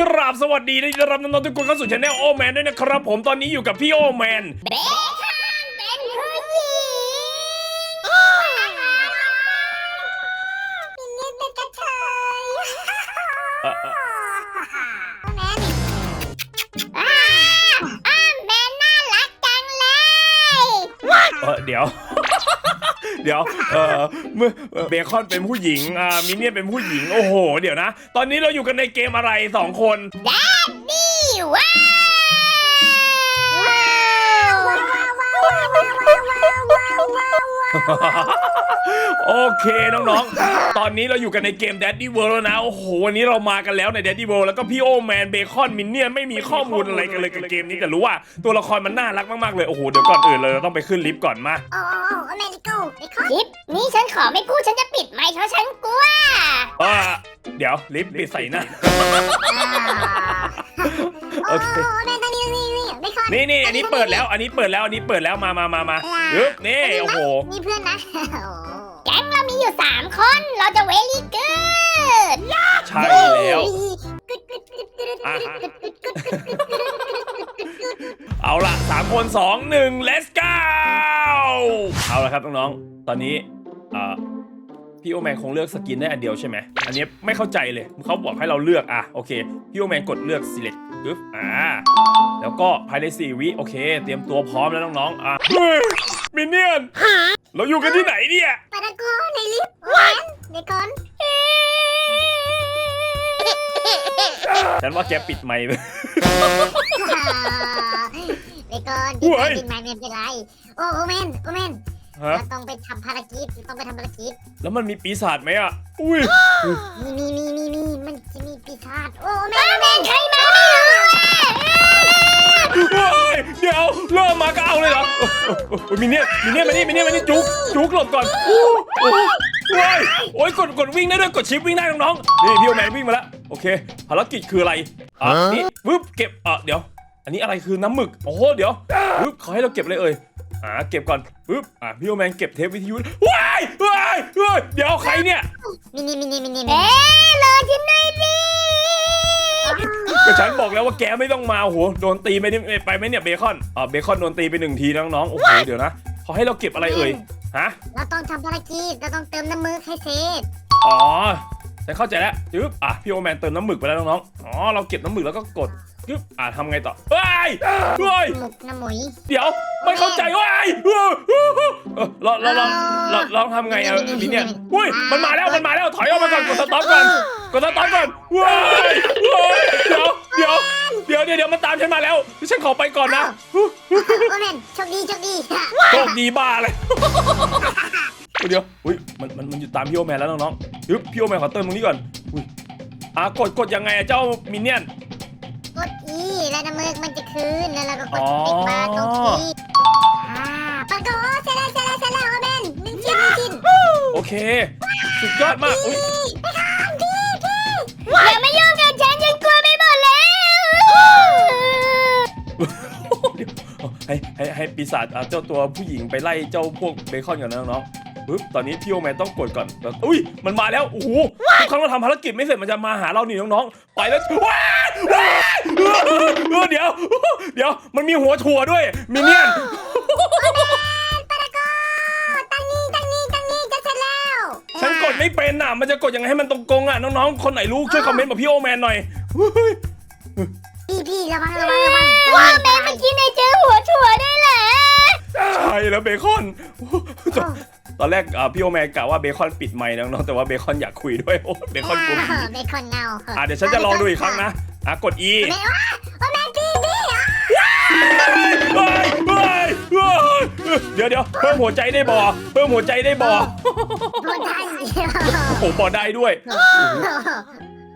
กราบสวัสดีและยินดีต้อนรับน้องๆทุกคนเข้าสู่ช anel โอแมนด้วยนะครับ ผมตอนนี้อยู่กับพี่โอแมนเบคอนเป็นผู้หญิงมินนี่เป็นกระเทยเอ่อเอ่อแมนอ้าอ้าแมนน่ารักจังเลย เออเดี๋ยว เดี๋ยวเออเมื่อเอ่อเบคอนเป็นผู้หญิงอ่ามินเนี่ยนเป็นผู้หญิง โอ้โห เดี๋ยวนะ ตอนนี้เราอยู่กันในเกมอะไรสองคนแดดดี้ว้าวว้าวว้าวว้าวว้าวว้าวว้าวว้าว โอเคน้องๆ ตอนนี้เราอยู่กันในเกม Daddy World แล้วนะ โอ้โห วันนี้เรามากันแล้วใน Daddy World แล้วก็พี่โอแมนเบคอนมินเนี่ยนไม่มีข้อมูลอะไรกันเลยกับเกมนี้แต่รู้ว่าตัวละครมันน่ารักมากๆเลย โอ้โห เดี๋ยวก่อนอื่นเลยเราต้องไปขึ้นลิฟต์ก่อนมา โอ้อเมริโกเบคอนคลิปนี่ฉันขอไม่พูดฉันจะปิดไมค์เพราะฉันกลัวอ่าเดี๋ยวลิฟต์ปิดใส่หน้า โอเคแมนตอนนี้นี่นี่เบคอนนี่นี่อันนี้เปิดแล้ว อันนี้เปิดแล้ว อันนี้เปิดแล้ว มามามามายึบนี่ โอ้โหมีเพื่อนนะ แก๊งเรามีอยู่สามคน เราจะเวลี่เกิดใช่แล้วอ่าฮะเอาล่ะสามคนสองหนึ่ง let's go เอาละครับน้องๆตอนนี้เอ่อพี่โอแมนคงเลือกสกินได้อันเดียวใช่ไหม อันนี้ไม่เข้าใจเลยเขาบอกให้เราเลือกอะโอเค พี่โอแมนกดเลือก select ปึ๊บอ่า แล้วก็ภายใน4วิโอเค เตรียมตัวพร้อมแล้วน้องๆอะเฮ้ยมินเนี่ยนเราอยู่กันที่ไหนเนี่ย ปาตะโกในลิฟต์แมนเบคอนฉันว่าแกปิดไมค์ไปเบคอนโอ้ยปิดไมค์ไม่เป็นไร โอ้โอเมนโอเมน ฮะ เราต้องไปทำภารกิจต้องไปทำภารกิจแล้วมันมีปีศาจไหมอะ อุ้ยมีมีมีมีมีมันจะมีปีศาจโอ้แม่แม่ใครมาไม่รู้เฮ้ยเดี๋ยวเริ่มมาก็เอาเลยเหรอโอ้โหโอ้ยมินเนี่ยนมินเนี่ยนมานี่มินเนี่ยนมานี่จุกจุกหลบก่อนโอ้โหโอ้ยโอ้ยกดกดวิ่งได้ด้วยกดชิปวิ่งได้น้องๆนี่พี่โอแมนวิ่งมาแล้วโอเค ภารกิจคืออะไรอะนี่ปึ๊บเก็บอะเดี๋ยว อันนี้อะไรคือน้ำหมึกโอ้โหเดี๋ยวปึ๊บเขาให้เราเก็บอะไรเอ่ย อ่าเก็บก่อนปึ๊บอะพี่โอแมนเก็บเทปวิทยุว้ายว้ายว้ายเดี๋ยวใครเนี่ยมินิมินิมินิเอ๊ะรอฉันหน่อยสิก็ฉันบอกแล้วว่าแกไม่ต้องมาโอ้โหโดนตีไปนี่ไปไหมเนี่ยเบคอนอ่าเบคอนโดนตีไปหนึ่งทีน้องๆโอ้โหเดี๋ยวนะเขาให้เราเก็บอะไรเอ่ยฮะเราต้องทำภารกิจเราต้องเติมน้ำมือให้เสร็จอ๋อฉันเข้าใจแล้วจึ๊บอะพี่โอแมนเติมน้ำหมึกไปแล้วน้องๆอ๋อเราเก็บน้ำหมึกแล้วก็กด จึ๊บอะทำไงต่อเฮ้ยเฮ้ยหมึกน้ำหมุยเดี๋ยวไม่เข้าใจเว้ยเออเออเราเราลองเราลองทำไงอะพี่เนี่ยอุ้ยมันมาแล้วมันมาแล้วถอยออกมาก่อนกดสต็อปก่อนกดสต็อปก่อนว้ายว้ายเดี๋ยวเดี๋ยวเดี๋ยวเดี๋ยวเดี๋ยวมันตามฉันมาแล้วฉันขอไปก่อนนะโอเมนโชคดีโชคดีโชคดีบ้าเลยเดี๋ยวอุ้ยมันมันมันอยู่ตามพี่โอแมนแล้วน้องๆยึบพี่โอแมนขอเติมตรงนี้ก่อนอุ้ยอะกดกดยังไงอะเจ้ามินเนี่ยนกด E แล้วน้ำมือมันจะคืนแล้วเราก็กอ๋ดอติ๊กมาตรงที่อ่าปะโกเสร็จแล้วเสร็จแล้วเสร็จแล้วโอเมนหนึ่งชิ้นหนึ่งชิ้นโอเค สุดยอดมากอุ้ยอย่ามายุ่งกับฉันฉันกลัวไปหมดแล้วเดี๋ยวให้ให้ให้ปีศาจอะเจ้าตัวผู้หญิงไปไล่เจ้าพวกเบคอนก่อนนะน้องๆปึ๊บตอนนี้พี่โอแมนต้องกดก่อนแล้วอุ้ยมันมาแล้วโอ้โหทุกครั้งเราทำภารกิจไม่เสร็จมันจะมาหาเรานี่น้องๆไปแล้วว้ายว้าย เออเดี๋ยว เดี๋ยวมันมีหัวถั่วด้วยมินเนี่ยนปะโกตั้งนี้ตั้งนี้ตั้งนี้จะเสร็จแล้วฉันกดไม่เป็นอะ มันจะกดยังไงให้มันตรงกงอะน้องๆคนไหนรู้ช่วยคอมเมนต์บอกพี่โอแมนหน่อยเฮ้ยพี่พี่ระวังระวังระวังว่าแม่เมื่อกี้ในเจอหัวถั่วได้แหละใช่แล้วเบคอน ตอนแรกอะพี่โอแมนกะว่าเบคอนปิดไมค์นะน้องๆแต่ว่าเบคอนอยากคุยด้วยโอ้เบคอนกลัวผีเบคอนเงาอะเดี๋ยวฉันจะลองดูอีกครั้งนะอะกด E แม่ว่าโอแมนพี่พี่อะเฮ้ยเฮ้ยเฮ้ยเดี๋ยวเดี๋ยวเพิ่มหัวใจได้บ่เพิ่มหัวใจได้บ่พูดได้โอ้โหบ่ได้ด้วย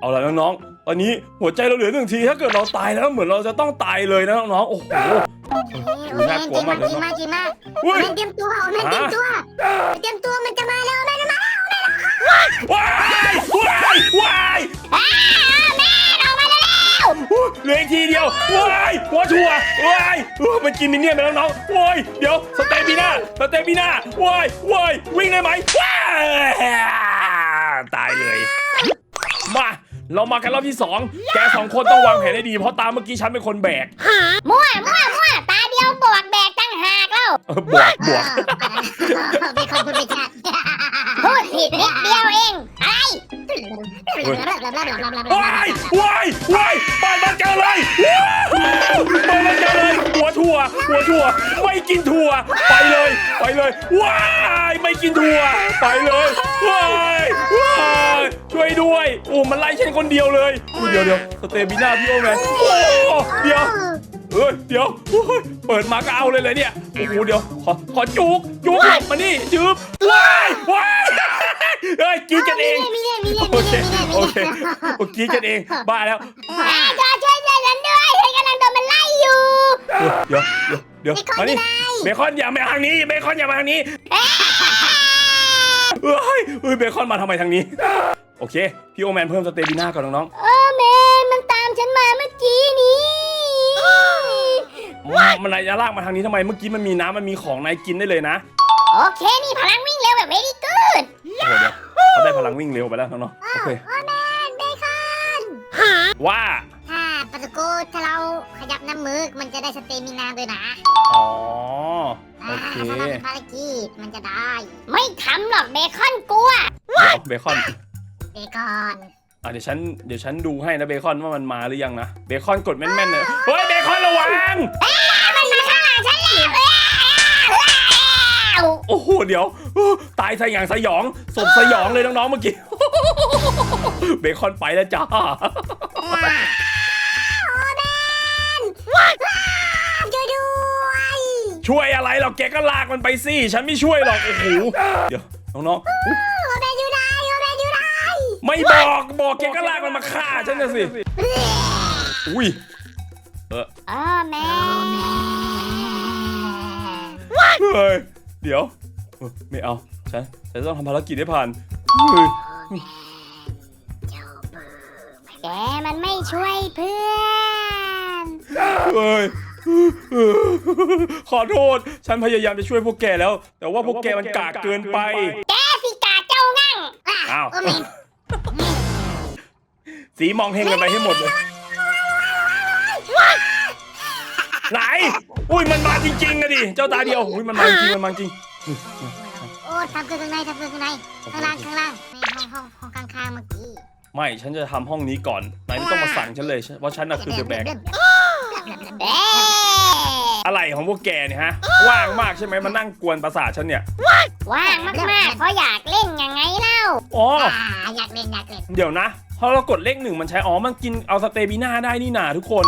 เอาละน้องๆตอนนี้หัวใจเราเหลือหนึ่งทีถ้าเกิดเราตายแล้วเหมือนเราจะต้องตายเลยนะน้องๆโอ้โห โอแมนเตรียมมาดีมากดีมากโออุ้ยแมนเตรียมตัวโอแมนเตรียมตัวเตรียมตัวมันจะมาแล้วโอแมนมาแล้ว้ายว้ายว้ายอ้าแม่ออกมาแล้วเหลืออีกทีเดียวว้ายหัวถั่วว้ายเออมันกินมินเนี่ยนไปแล้วน้องว้ยเดี๋ยวสเตปีน่าสเตปีน่าว้ายว้ายวิ่งได้ไหมว้ายตายเลย มา เรามากันรอบที่สองแกสองคนต้องวางแผนให้ดีเพราะตามเมื่อกี้ฉันเป็นคนแบก มั่วมั่ว เออบวกบวกเบคอนพูดไม่ชัดพูดผิดนิดเดียวเองอะไรว้ายว้ายว้ายปาดมันเจอเลยปาดมันเจอเลย หัวถั่ว หัวถั่ว ไม่กินถั่ว ไปเลย ไปเลยว้ายไม่กินถั่ว ไปเลยว้ายว้ายช่วยด้วยโอ้มันไล่ฉันคนเดียวเลยอุ๊ยเดี๋ยวเดี๋ยวสเตบิน่าพี่โอแมนโอ้เดี๋ยว เอ้ยเดี๋ยวโอ้ยเปิดมาก็เอาเลยเลยเนี่ยโอ้โหเดี๋ยวขอขอจุกจุกหลบมานี่จืบว้ายว้ายเฮ้ยกินกันเองมีเล่มีเล่โอมีเคเล่มีเล่โอเคโอเคกันเองบ้าแล้วอ่าจอช่วยช่วยฉันด้วยฉันกำลังโดนมันไล่อยู่ เดี๋ยวเดี๋ยวเดี๋ยวมานี่เบคอนอย่ามาทางนี้เบคอนอย่ามาทางนี้เฮ้ยเฮ้ยเบคอนมาทำไมทางนี้ โอเคพี่โอแมนเพิ่มสเตบิน่าก่อนน้องเอ มันนายจะลากมาทางนี้ทำไมเมื่อกี้มันมีน้ำมันมีของนายกินได้เลยนะโอเคนี่พลังวิ่งเร็วแบบ very good โอ้โหเดี๋ยวเขาได้พลังวิ่งเร็วไปแล้วน้องๆโอเค โอ้แมนเบคอนว่าถ้าปาตะโกถ้าเราขยับน้ำมือมันจะได้สเตมินาด้วยนะอ๋อโอเคถ้าเราเป็นภารกิจมันจะได้ ไม่ทำหรอกเบคอนกลัวเดี๋ยวเบคอนเบคอนอะเดี๋ยวฉันเดี๋ยวฉันดูให้นะเบคอนว่ามันมาหรือยังนะเบคอนกดแม่นๆเลยเฮ้ยเบคอน ระวัง มันมาข้างหลังฉันแล้วโอ้โห เดี๋ยว ตายสยองสยองศพสยองเลยน้องๆเมื่อกี้ เบคอนไปแล้วจ้าช่วยอะไรหรอกแกก็ลากมันไปสิ ฉันไม่ช่วยหรอก โอ้โห เดี๋ยว น้องโอแมนอยู่ไหนโอแมนอยู่ไหนๆไม่บอก บอกแกก็ลากมันมาฆ่าฉันนะสิ อุ้ย โอแมนเฮ้ยเดี๋ยวเออไม่เอาฉันฉันต้องทำภารกิจให้ผ่านเฮ้ยแกมันไม่ช่วยเพื่อนเฮ้ยขอโทษ ฉันพยายามจะช่วยพวกแกแล้ว แต่ว่าพวกแกมันกากเกินไป แกสิกาเจ้างั่งอ้าวโอแมนสีมองเฮงกันไปให้หมดเลย ไหน อุ้ยมันมาจริงๆอะดิ เจ้าตาเดียว อุ้ยมันมาจริงมันมาจริง โอ้ทำเกินข้างในทำเกินข้างในข้างล่างข้างล่างในห้องห้องห้องข้างๆเมื่อกี้ไม่ ฉันจะทำห้องนี้ก่อนนายไม่ต้องมาสั่งฉันเลยว่าฉันน่ะคือเดอะแบกเอ๊ะอะไรของพวกแกเนี่ยฮะ ว่างมากใช่ไหมมานั่งกวนประสาทฉันเนี่ย ว่างมากๆเพราะอยากเล่นยังไงเล่าอ๋ออยากเล่นอยากเล่น เดี๋ยวนะพอเรากดเลขหนึ่งมันใช้ อ๋อ มันกินเอาสเตบิน่าได้นี่นาทุกคน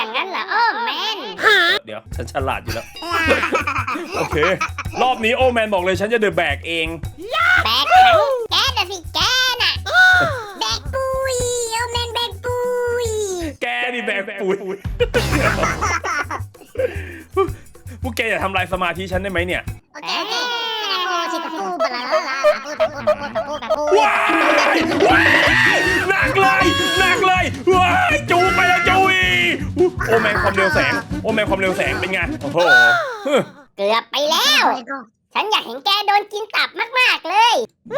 อย่างนั้นเหรอโอ้แมนเดี๋ยวฉันฉลาดอยู่แล้ว โอเค รอบนี้โอแมนบอกเลยฉันจะเดอะแบกเอง แบกถังแกน่ะสิแกน่ะแบกปุยโอแมนแบกปุยแกนี่แบกปุ๋ยพวกแกอย่าทำลายสมาธิฉันได้ไหมเนี่ย โอเคโอเคตะปูชิตะปูบลาลาลาตะปูตะปูตะปูตะปูตะปูว้ายว้ายหนักเลยหนักเลย โอแมนความเร็วแสง โอแมนความเร็วแสงเป็นไง โอ้โหเกือบไปแล้ว ฉันอยากเห็นแกโดนกินตับมาก ๆ เลย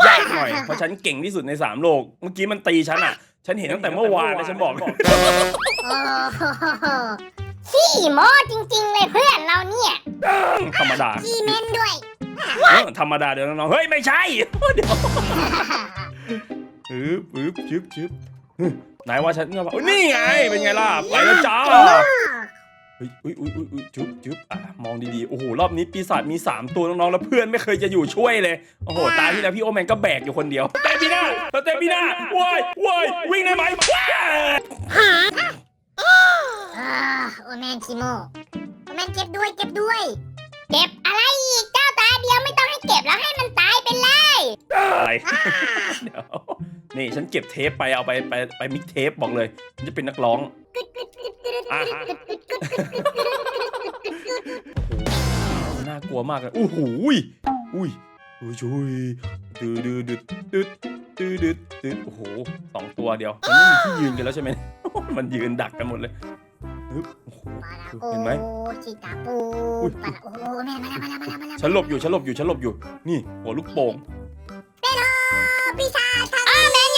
ยากหน่อย เพราะฉันเก่งที่สุดในสามโลก เมื่อกี้มันตีฉันอะ ฉันเห็นตั้งแต่เมื่อวานนะฉันบอกโอ้โหขี้โม้จริง ๆ เลยเพื่อนเราเนี่ยธรรมดาขี้เม้นด้วยเออธรรมดาเดี๋ยวน้องๆเฮ้ย ไม่ใช่ เดี๋ยวปึ๊บปึ๊บชึบชึบ ไหนว่าฉันเนี่ยว่าอุ๊ยนี่ไงเป็นไงล่ะไปแล้วจ้าเฮ้ยอุ้ยอุ้ยอุ้ยอุ้ยจุ๊บจุ๊บอะมองดีๆ โอ้โห รอบนี้ปีศาจมี 3 ตัวน้องๆ แล้วเพื่อนไม่เคยจะอยู่ช่วยเลย โอ้โห ตาที่แล้วพี่โอแมนก็แบกอยู่คนเดียว เตปีหน้าเตปีหน้าว้ายว้ายวิ่งได้ไหมว้ายอ่าโอแมนคิโมโอแมนเก็บด้วยเก็บด้วย เก็บอะไรอีกเจ้าตาเดียวไม่ต้องให้เก็บแล้วให้มันตายไปเลยอะไรเดี๋ยว นี่ฉันเก็บเทปไปเอาไปไปไปมิกเทปบอกเลยฉันจะเป็นนักร้องอะฮะโอ้โหน่ากลัวมากเลยโอ้โหยอุ้ยอุ้ยชุยดืดดืดดืดดืดดืดดืดดืดโอ้โหสองตัวเดียวมันไม่มีที่ยืนกันแล้วใช่ไหม มันยืนดักกันหมดเลยฮึบโอ้โหปาราโกเห็นไหมชิตาปูอุ๊ยปาราโอ้แม่มาแล้วมาแล้วมาแล้วมาแล้วฉันหลบอยู่ฉันหลบอยู่ฉันหลบอยู่ นี่หัวลูกโป่งเบคอปีศาจทา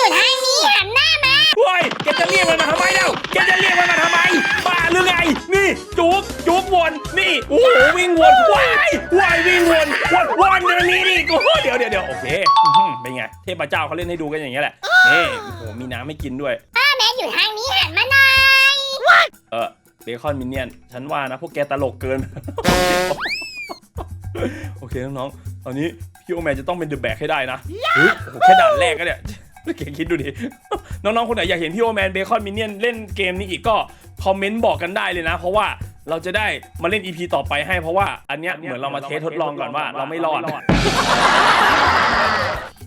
งอ้อแมนอยู่ทางนี้หันหน้ามาเฮ้ยแกจะเรียกมันมาทำไมเล่าแกจะเรียกมันมาทำไมบ้าหรือไง นี่จุกจุกวนนี่โอ้โหวิ่งวนว้ายว้ายวิ่งวนวนวนเดี๋ยวนี้นี่โอ้โหเดี๋ยวเดี๋ยวเดี๋ยวโอเคอื้อหือเป็นไงเทพเจ้าเขาเล่นให้ดูกันอย่างเงี้ยแหละนี่โอ้โหมีน้ำให้กินด้วยอ้อแมนอยู่ทางนี้หันมาหน่อยเออเบคอนมินเนี่ยนฉันว่านะ พวกแกตลกเกิน โอเคน้องๆตอนนี้พี่โอแมนจะต้องเป็นเดอะแบกให้ได้นะเฮ้ยโอ้โหแค่ด่านแรกก็เนี่ย เก่งคิดดูดิ น้องๆ คนไหนอยากเห็นพี่โอแมนเบคอนมินเนี่ยนเล่นเกมนี้อีกก็คอมเมนต์บอกกันได้เลยนะ เพราะว่าเราจะได้มาเล่น EP ต่อไปให้เพราะว่าอันเนี้ยเหมือนเรามาเทสทดลองก่อนว่าเราไม่รอด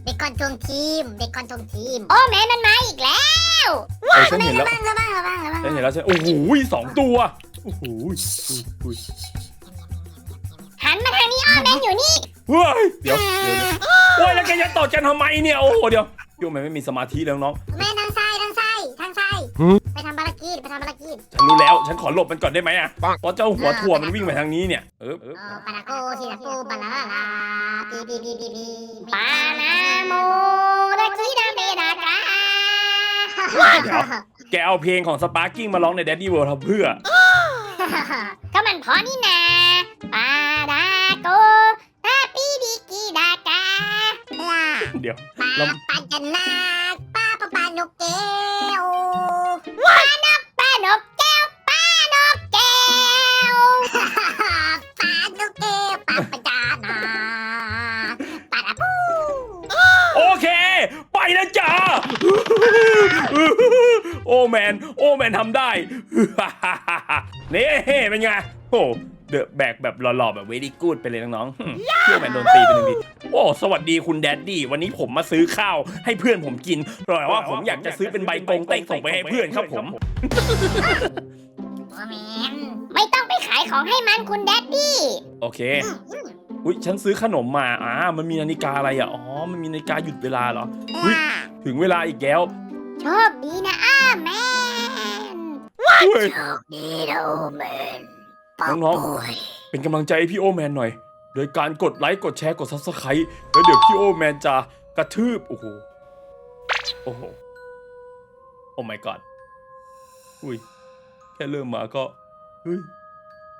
เบคอนทวงทีม เบคอนทวงทีม โอ้แมนมันมาอีกแล้วเออฉันเห็นแล้วระวังระวังระวังระวังฉันเห็นแล้วฉันโอ้โหสองตัวโอ้โหอุ้ยอุ้ยหันมาทางนี้อ้อแมนอยู่นี่เฮ้ยเดี๋ยวเดี๋ยวเดี๋ยวโอ้ยแล้วแกจะตอดกันทำไมเนี่ยโอ้โหเดี๋ยว พี่โอแมนไม่มีสมาธิแล้วน้อง แม่ทางซ้ายทางซ้ายทางซ้ายหืม ไปทำภารกิจไปทำภารกิจฉันรู้แล้ว ฉันขอหลบมันก่อนได้ไหมอะเพราะเจ้าหัวถั่วมันวิ่งไปทางนี้เนี่ย เออโอ้ปานาโกชินาปูปาลาลาลาปีปีปีปีปีปานาโมดาคิดาเมดากาแกเอาเพลงของสปาร์กิ้งมาร้องใน Daddy World ทำเพื่อ ก็มันพอนี่นาปา เดี๋ยวปาแล้วปันจันนาปาปาปานกแก้วปานกปานกแก้วปานกแก้วปานกแก้วปาปะจานาปาดาปูโอเค ไปแล้วจ้า โอแมน โอแมนทำได้ นี่เป็นไง โอ้ เดอะแบกแบบหล่อๆแบบเวดี้กูดไปเลยน้องๆหึพี่โอแมนโดนตีไปหนึ่งทีโอ้สวัสดีคุณแดดดี้วันนี้ผมมาซื้อข้าวให้เพื่อนผมกินแต่ว่าผมอยากจะซื้อเป็นใบกงเต็กส่งไปให้เพื่อนครับผมโอแมนไม่ต้องไปขายของให้มันคุณแดดดี้โอเคอุ้ยฉันซื้อขนมมาอ่ามันมีนาฬิกาอะไรอะอ๋อมันมีนาฬิกาหยุดเวลาเหรออุ๊ยถึงเวลาอีกแล้วโชคดีนะอ้าแมนเฮ้ยโชคดีนะโอแมน น้องๆ เป็นกำลังใจให้พี่โอแมนหน่อย โดยการกดไลค์ กดแชร์ กดซับสไครต์แล้วเดี๋ยวพี่โอแมนจะกระทืบ โอ้โห โอ้โห โอ้ my god อุ้ย แค่เริ่มมาก็ เฮ้ย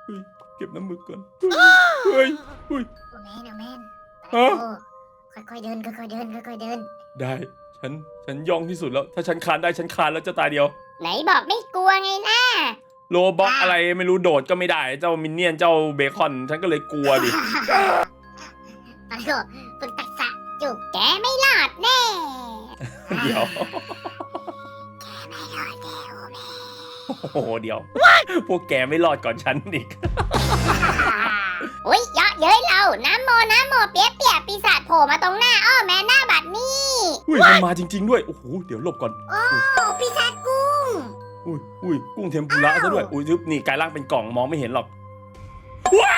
เฮ้ย เก็บน้ำมือก่อน เฮ้ย เฮ้ยโอแมนโอแมนฮะค่อยๆเดินค่อยๆเดินค่อยๆเดิน ได้ ฉัน ฉันย่องที่สุดแล้ว ถ้าฉันคลานได้ ฉันคลานแล้วจะตายเดียว ไหนบอกไม่กลัวไงนะ โลบ็อกอะไรไม่รู้โดดก็ไม่ได้ เจ้ามินเนี่ยนเจ้าเบคอน ฉันก็เลยกลัวดิปะโถฝึกทักษะจุกแกไม่รอดแน่เดี๋ยวไม่รอดแน่โอแมนโอ้โหเดี๋ยวพวกแกไม่รอดก่อนฉันอีกอุ้ยเยอะเย้ยเราน้ำโมน้ำโมเปียกเปียกปีศาจโผล่มาตรงหน้าอ้อแม่หน้าบัดนี้อุ้ยมันมาจริง ๆ ด้วยโอ้โหเดี๋ยวหลบก่อนโอ้ปีศาจกุ้ง อุ้ยอุ้ยกุ้งเทมปุระซะด้วย อุ้ยซึบนี่กลายร่างเป็นกล่องมองไม่เห็นหรอก ว้า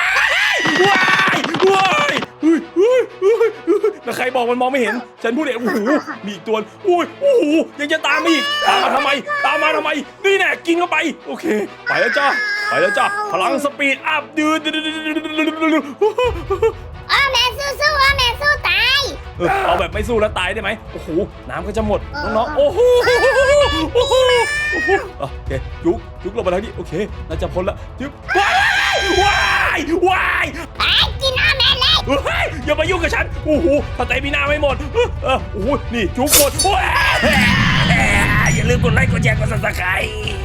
ยว้ายว้ายอุ้ยอุ้ยอุ้ยอุ้ยแล้วใครบอกมันมองไม่เห็น ฉันพูดเองโอ้โหมีอีกตัวอุ้ยโอ้โหยังจะตามมาอีก ตามมาทำไม ตามมาทำไม นี่แน่กินเข้าไป โอเค ไปแล้วจ้าไปแล้วจ้าพลังสปีดอัพดืดอ้อแม่สู้สู้อ้อแม่สู้ตาย เออเอาแบบไม่สู้แล้วตายได้ไหมโอ้โหน้ำก็จะหมดน้องๆโอ้โหโอ้โหโอ้โหอะโอเคยุกยุกลงมาทางนี้โอเคน่าจะพ้นละยุกว้ายว้ายว้ายไปกินอ้อแม่เลยเฮ้ยอย่ามายุ่งกับฉันโอ้โหสเตมินาไม่หมดเออเออโอ้โหนี่จุกหมดว้ายอย่าลืมกดไลค์กดแชร์กดซับสไครต์